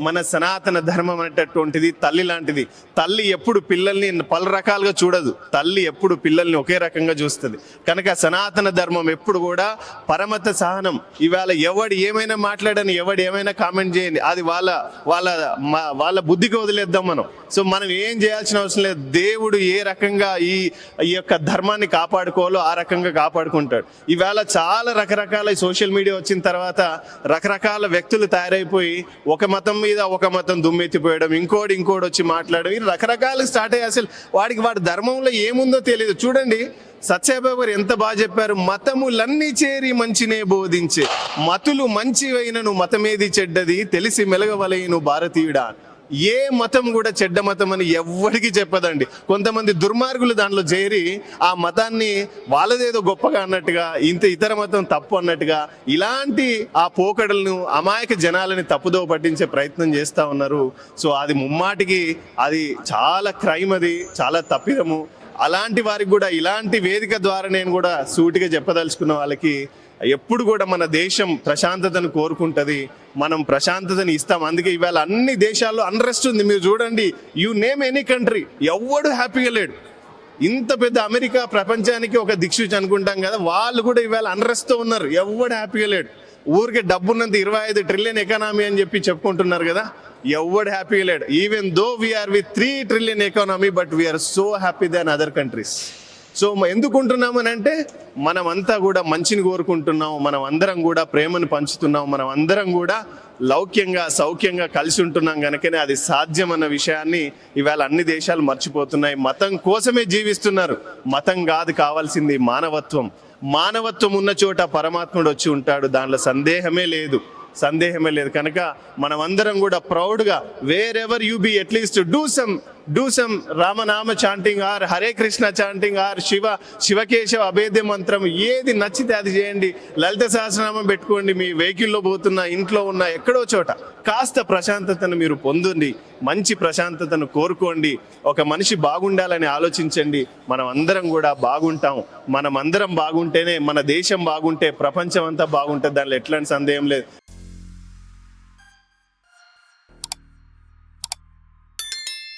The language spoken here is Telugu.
మన సనాతన ధర్మం అనేటటువంటిది తల్లి లాంటిది. తల్లి ఎప్పుడు పిల్లల్ని పలు రకాలుగా చూడదు. తల్లి ఎప్పుడు పిల్లల్ని ఒకే రకంగా చూస్తుంది. కనుక సనాతన ధర్మం ఎప్పుడు కూడా పరమత సహనం. ఇవాళ ఎవడు ఏమైనా మాట్లాడని ఎవడు ఏమైనా కామెంట్ చేయండి. అది వాళ్ళ వాళ్ళ వాళ్ళ బుద్ధికి వదిలేద్దాం మనం. సో మనం ఏం చేయాల్సిన అవసరం లేదు. దేవుడు ఏ రకంగా ఈ ఈ యొక్క ధర్మాన్ని కాపాడుకోవాలో ఆ రకంగా కాపాడుకుంటాడు. ఇవాళ చాలా రకరకాల సోషల్ మీడియా వచ్చిన తర్వాత రకరకాల వ్యక్తులు తయారైపోయి ఒక మతం మీద ఒక మతం దుమ్మెత్తిపోయడం ఇంకోటి ఇంకోటి వచ్చి మాట్లాడడం ఇది రకరకాలు స్టార్ట్ అయ్యి అసలు వాడికి వాడి ధర్మంలో ఏముందో తెలియదు చూడండి సత్యబాబు ఎంత బాగా చెప్పారు మతములన్నీ చేరి మంచినే బోధించే మతులు మంచివైనను మతమేది చెడ్డది తెలిసి మెలగవలయను భారతీయుడా. ఏ మతం కూడా చెడ్డ మతం అని ఎవ్వడికి చెప్పదండి. కొంతమంది దుర్మార్గులు దాంట్లో చేరి ఆ మతాన్ని వాళ్ళదేదో గొప్పగా అన్నట్టుగా ఇంత ఇతర మతం తప్పు అన్నట్టుగా ఇలాంటి ఆ పోకడలను అమాయక జనాలని తప్పుదో పట్టించే ప్రయత్నం చేస్తా ఉన్నారు. సో అది ముమ్మాటికి అది చాలా క్రైమ్ అది చాలా తప్పిదము. అలాంటి వారికి కూడా ఇలాంటి వేదిక ద్వారా నేను కూడా సూటిగా చెప్పదలుచుకున్న వాళ్ళకి ఎప్పుడు కూడా మన దేశం ప్రశాంతతను కోరుకుంటుంది. మనం ప్రశాంతతని ఇస్తాం. అందుకే ఇవాళ అన్ని దేశాల్లో అన్రెస్ట్ ఉంది. మీరు చూడండి యు నేమ్ ఎనీ కంట్రీ ఎవ్వడు హ్యాపీగా లేడు. ఇంత పెద్ద అమెరికా ప్రపంచానికి ఒక దిక్సూచి అనుకుంటాం కదా వాళ్ళు కూడా ఇవాళ అన్రెస్ట్తో ఉన్నారు. ఎవ్వడు హ్యాపీగా లేడు. ఊరికే డబ్బున్నంత ఇరవై ఐదు ట్రిలియన్ ఎకానమీ అని చెప్పి చెప్పుకుంటున్నారు కదా. ఎవడు హ్యాపీ లేడు. Even though we are with three trillion economy but we are so happy than other countries so ఎందుకుంటున్నామని ఎందుకు అని అంటే మనమంతా కూడా మంచిని కోరుకుంటున్నాం మనం అందరం కూడా ప్రేమను పంచుతున్నాం మనం అందరం కూడా లౌక్యంగా సౌఖ్యంగా కలిసి ఉంటున్నాం కనుకనే అది సాధ్యం అన్న విషయాన్ని ఇవాళ అన్ని దేశాలు మర్చిపోతున్నాయి. మతం కోసమే జీవిస్తున్నారు. మతం కాదు కావాల్సింది మానవత్వం. మానవత్వం ఉన్న చోట పరమాత్ముడు వచ్చి ఉంటాడు. దాంట్లో సందేహమే లేదు. సందేహమే లేదు. కనుక మనమందరం కూడా ప్రౌడ్గా wherever you be at least do some do some రామనామ chanting or Hare Krishna chanting or Shiva Shivakeshava అభేద్య మంత్రం ఏది నచ్చితే అది చేయండి. లలిత సహస్రనామం పెట్టుకోండి. మీ వెహికల్లో పోతున్నా ఇంట్లో ఉన్న ఎక్కడో చోట కాస్త ప్రశాంతతను మీరు పొందండి. మంచి ప్రశాంతతను కోరుకోండి. ఒక మనిషి బాగుండాలని ఆలోచించండి. మనం అందరం కూడా బాగుంటాం. మనం అందరం బాగుంటేనే మన దేశం బాగుంటే ప్రపంచం అంతా బాగుంటుంది. దానిలో ఎట్లాంటి సందేహం లేదు.